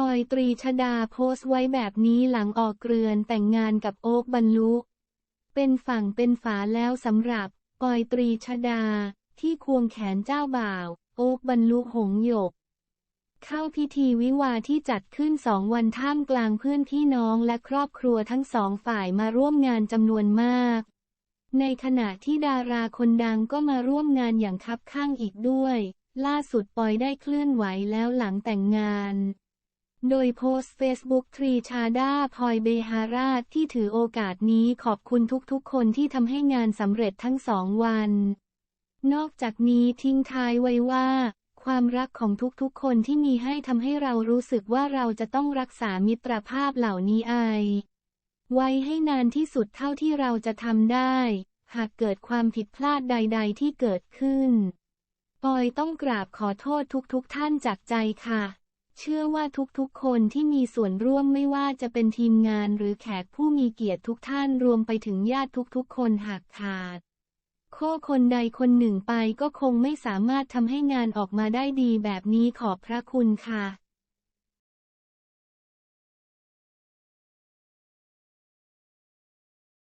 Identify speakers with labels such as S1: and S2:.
S1: ปอยตรีชดาโพสต์ไว้แบบนี้หลังออกเรือนแต่งงานกับโอ๊กบรรลุ เป็นฝั่งเป็นฝาแล้วสำหรับปอยตรีชดา ที่ควงแขนเจ้าบ่าว โอ๊กบรรลุหงหยก เข้าพิธีวิวาที่จัดขึ้นสองวันท่ามกลางเพื่อนพี่น้องและครอบครัวทั้งสองฝ่ายมาร่วมงานจำนวนมาก ในขณะที่ดาราคนดังก็มาร่วมงานอย่างคับข้างอีกด้วย ล่าสุดปอยได้เคลื่อนไหวแล้วหลังแต่งงาน โดยโพสต์เฟซบุ๊กทรีชาดาพลอยเบฮาราชที่ถือโอกาสนี้ขอบคุณทุกๆ คนที่ทำให้งานสำเร็จทั้งสองวัน นอกจากนี้ทิ้งท้ายไว้ว่า ความรักของทุกๆ คนที่มีให้ทำให้เรารู้สึกว่าเราจะต้องรักษามิตรภาพเหล่านี้ไอไว้ให้นานที่สุดเท่าที่เราจะทำได้ หากเกิดความผิดพลาดใด ๆ ที่เกิดขึ้น ปอยต้องกราบขอโทษทุกๆ ท่านจากใจค่ะ เชื่อว่าทุกๆ คนที่มีส่วนร่วมไม่ว่าจะเป็นทีมงานหรือแขกผู้มีเกียรติทุกท่านรวมไปถึงญาติทุกๆ คนหากขาด โค้คนใดคนหนึ่งไปก็คงไม่สามารถทำให้งานออกมาได้ดีแบบนี้ขอบพระคุณค่ะ